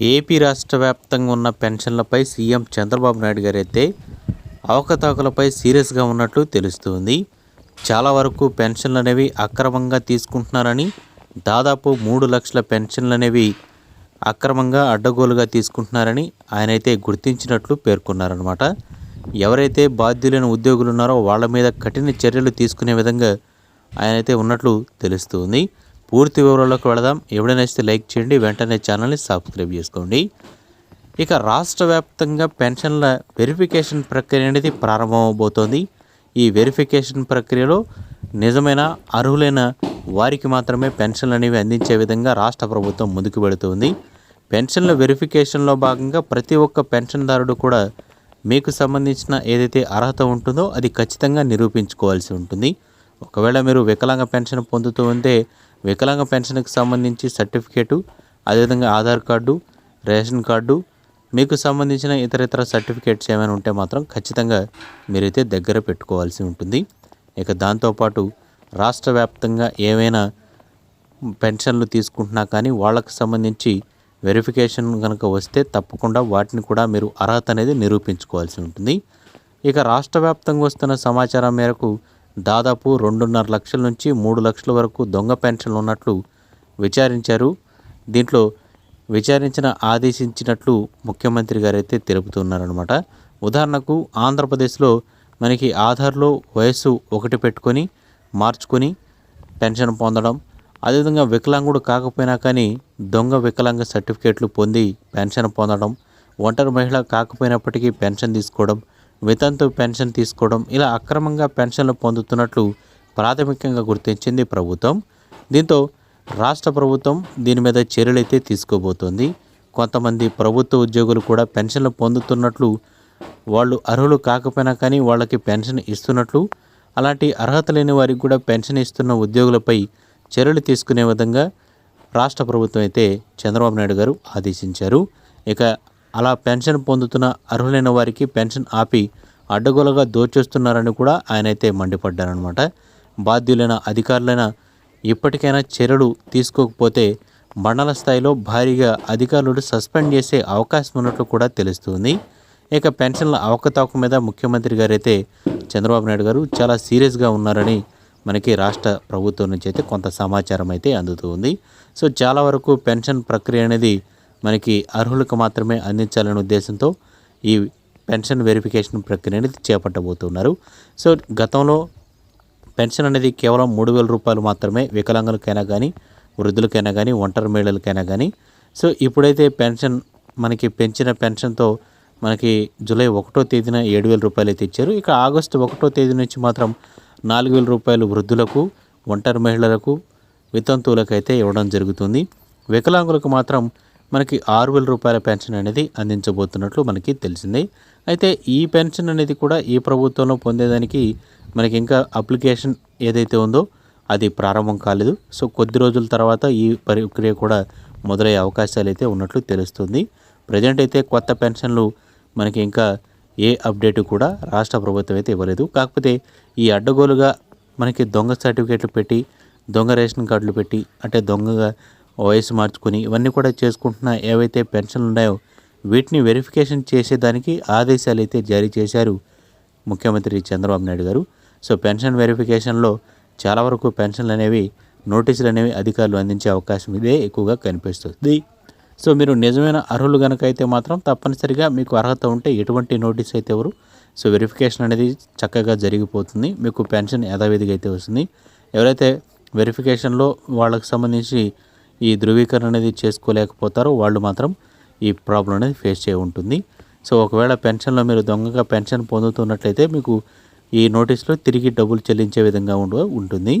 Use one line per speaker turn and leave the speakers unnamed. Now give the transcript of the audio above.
AP రాష్ట్ర వ్యాప్తంగా ఉన్న పెన్షన్లపై సీఎం చంద్రబాబు నాయుడు గారైతే అవకతవకలపై సీరియస్గా ఉన్నట్లు తెలుస్తుంది. చాలా వరకు పెన్షన్లు అనేవి అక్రమంగా తీసుకుంటున్నారని దాదాపు మూడు లక్షల పెన్షన్లు అనేవి అక్రమంగా అడ్డగోలుగా తీసుకుంటున్నారని ఆయన అయితే గుర్తించినట్లు పేర్కొన్నారనమాట ఎవరైతే బాధ్యులైన ఉద్యోగులు ఉన్నారో వాళ్ళ మీద కఠిన చర్యలు తీసుకునే విధంగా ఆయన అయితే ఉన్నట్లు తెలుస్తుంది. పూర్తి వివరాల్లోకి వెళదాం. ఎవడైనా ఇస్తే లైక్ చేయండి. వెంటనే ఛానల్ని సబ్స్క్రైబ్ చేసుకోండి. ఇక రాష్ట్ర వ్యాప్తంగా పెన్షన్ల వెరిఫికేషన్ ప్రక్రియ అనేది ప్రారంభమవబోతోంది. ఈ వెరిఫికేషన్ ప్రక్రియలో నిజమైన అర్హులైన వారికి మాత్రమే పెన్షన్లు అనేవి అందించే విధంగా రాష్ట్ర ప్రభుత్వం ముందుకు వెళుతుంది. పెన్షన్ల వెరిఫికేషన్లో భాగంగా ప్రతి ఒక్క పెన్షన్దారుడు కూడా మీకు సంబంధించిన ఏదైతే అర్హత ఉంటుందో అది ఖచ్చితంగా నిరూపించుకోవాల్సి ఉంటుంది. ఒకవేళ మీరు వికలాంగ పెన్షన్ పొందుతూ ఉంటే వికలాంగ పెన్షన్కి సంబంధించి సర్టిఫికేటు అదేవిధంగా ఆధార్ కార్డు రేషన్ కార్డు మీకు సంబంధించిన ఇతర ఇతర సర్టిఫికేట్స్ ఏమైనా ఉంటే మాత్రం ఖచ్చితంగా మీరైతే దగ్గర పెట్టుకోవాల్సి ఉంటుంది. ఇక దాంతోపాటు రాష్ట్ర వ్యాప్తంగా ఏమైనా పెన్షన్లు తీసుకుంటున్నా కానీ వాళ్ళకి సంబంధించి వెరిఫికేషన్ కనుక వస్తే తప్పకుండా వాటిని కూడా మీరు అర్హత అనేది నిరూపించుకోవాల్సి ఉంటుంది. ఇక రాష్ట్ర వ్యాప్తంగా వస్తున్న సమాచారం మేరకు దాదాపు రెండున్నర లక్షల నుంచి మూడు లక్షల వరకు దొంగ పెన్షన్లు ఉన్నట్లు విచారించారు. దీంట్లో విచారించిన ఆదేశించినట్లు ముఖ్యమంత్రి గారు అయితే తెలుపుతున్నారనమాట ఉదాహరణకు ఆంధ్రప్రదేశ్లో మనకి ఆధార్లో వయస్సు ఒకటి పెట్టుకొని మార్చుకొని పెన్షన్ పొందడం. అదేవిధంగా వికలాంగుడు కాకపోయినా కానీ దొంగ వికలాంగ సర్టిఫికేట్లు పొంది పెన్షన్ పొందడం. ఒంటరి మహిళ కాకపోయినప్పటికీ పెన్షన్ తీసుకోవడం. వితంతు పెన్షన్ తీసుకోవడం ఇలా అక్రమంగా పెన్షన్లు పొందుతున్నట్లు ప్రాథమికంగా గుర్తించింది ప్రభుత్వం. దీంతో రాష్ట్ర ప్రభుత్వం దీని మీద చర్యలైతే తీసుకోబోతోంది. కొంతమంది ప్రభుత్వ ఉద్యోగులు కూడా పెన్షన్లు పొందుతున్నట్లు వాళ్ళు అర్హులు కాకపోయినా కానీ వాళ్ళకి పెన్షన్ ఇస్తున్నట్లు అలాంటి అర్హత లేని వారికి కూడా పెన్షన్ ఇస్తున్న ఉద్యోగులపై చర్యలు తీసుకునే విధంగా రాష్ట్ర ప్రభుత్వం అయితే చంద్రబాబు నాయుడు గారు ఆదేశించారు. ఇక అలా పెన్షన్ పొందుతున్న అర్హులైన వారికి పెన్షన్ ఆపి అడ్డగోలుగా దోచేస్తున్నారని కూడా ఆయన అయితే మండిపడ్డారనమాట బాధ్యులైన అధికారులైన ఇప్పటికైనా చర్యలు తీసుకోకపోతే మండల స్థాయిలో భారీగా అధికారులు సస్పెండ్ చేసే అవకాశం ఉన్నట్లు కూడా తెలుస్తుంది. ఇక పెన్షన్ల అవకతవక మీద ముఖ్యమంత్రి గారైతే చంద్రబాబు నాయుడు గారు చాలా సీరియస్గా ఉన్నారని మనకి రాష్ట్ర ప్రభుత్వం నుంచి అయితే కొంత సమాచారం అయితే అందుతుంది. సో చాలా వరకు పెన్షన్ ప్రక్రియ అనేది మనకి అర్హులకు మాత్రమే అందించాలనే ఉద్దేశంతో ఈ పెన్షన్ వెరిఫికేషన్ ప్రక్రియ అనేది చేపట్టబోతున్నారు. సో గతంలో పెన్షన్ అనేది కేవలం మూడు వేల రూపాయలు మాత్రమే వికలాంగులకైనా కానీ వృద్ధులకైనా కానీ ఒంటరి మహిళలకైనా కానీ సో ఇప్పుడైతే పెన్షన్ మనకి పెంచిన పెన్షన్తో మనకి జూలై ఒకటో తేదీన ఏడు వేల రూపాయలు అయితే ఇచ్చారు. ఇక ఆగస్టు ఒకటో తేదీ నుంచి మాత్రం నాలుగు వేల రూపాయలు వృద్ధులకు ఒంటరి మహిళలకు వితంతువులకు అయితే ఇవ్వడం జరుగుతుంది. వికలాంగులకు మాత్రం మనకి ఆరు వేల రూపాయల పెన్షన్ అనేది అందించబోతున్నట్లు మనకి తెలిసింది. అయితే ఈ పెన్షన్ అనేది కూడా ఈ ప్రభుత్వంలో పొందేదానికి మనకి ఇంకా అప్లికేషన్ ఏదైతే ఉందో అది ప్రారంభం కాలేదు. సో కొద్ది రోజుల తర్వాత ఈ ప్రక్రియ కూడా మొదలయ్యే అవకాశాలు అయితే ఉన్నట్లు తెలుస్తుంది. ప్రజెంట్ అయితే కొత్త పెన్షన్లు మనకి ఇంకా ఏ అప్డేట్ కూడా రాష్ట్ర ప్రభుత్వం అయితే ఇవ్వలేదు. కాకపోతే ఈ అడ్డగోలుగా మనకి దొంగ సర్టిఫికేట్లు పెట్టి దొంగ రేషన్ కార్డులు పెట్టి అంటే దొంగగా వయసు మార్చుకొని ఇవన్నీ కూడా చేసుకుంటున్న ఏవైతే పెన్షన్లు ఉన్నాయో వీటిని వెరిఫికేషన్ చేసేదానికి ఆదేశాలు అయితే జారీ చేశారు ముఖ్యమంత్రి చంద్రబాబు నాయుడు గారు. సో పెన్షన్ వెరిఫికేషన్లో చాలా వరకు పెన్షన్లు అనేవి నోటీసులు అనేవి అధికారులు అందించే అవకాశం ఇదే ఎక్కువగా కనిపిస్తుంది. సో మీరు నిజమైన అర్హులు కనుక అయితే మాత్రం తప్పనిసరిగా మీకు అర్హత ఉంటే ఎటువంటి నోటీస్ అయితే ఎవరు సో వెరిఫికేషన్ అనేది చక్కగా జరిగిపోతుంది. మీకు పెన్షన్ యథావిధిగా అయితే వస్తుంది. ఎవరైతే వెరిఫికేషన్లో వాళ్ళకి సంబంధించి ఈ ధృవీకరణ అనేది చేసుకోలేకపోతారో వాళ్ళు మాత్రం ఈ ప్రాబ్లం అనేది ఫేస్ చేయ ఉంటుంది. సో ఒకవేళ పెన్షన్లో మీరు దొంగగా పెన్షన్ పొందుతున్నట్లయితే మీకు ఈ నోటీస్లో తిరిగి డబ్బులు చెల్లించే విధంగా ఉంటుంది.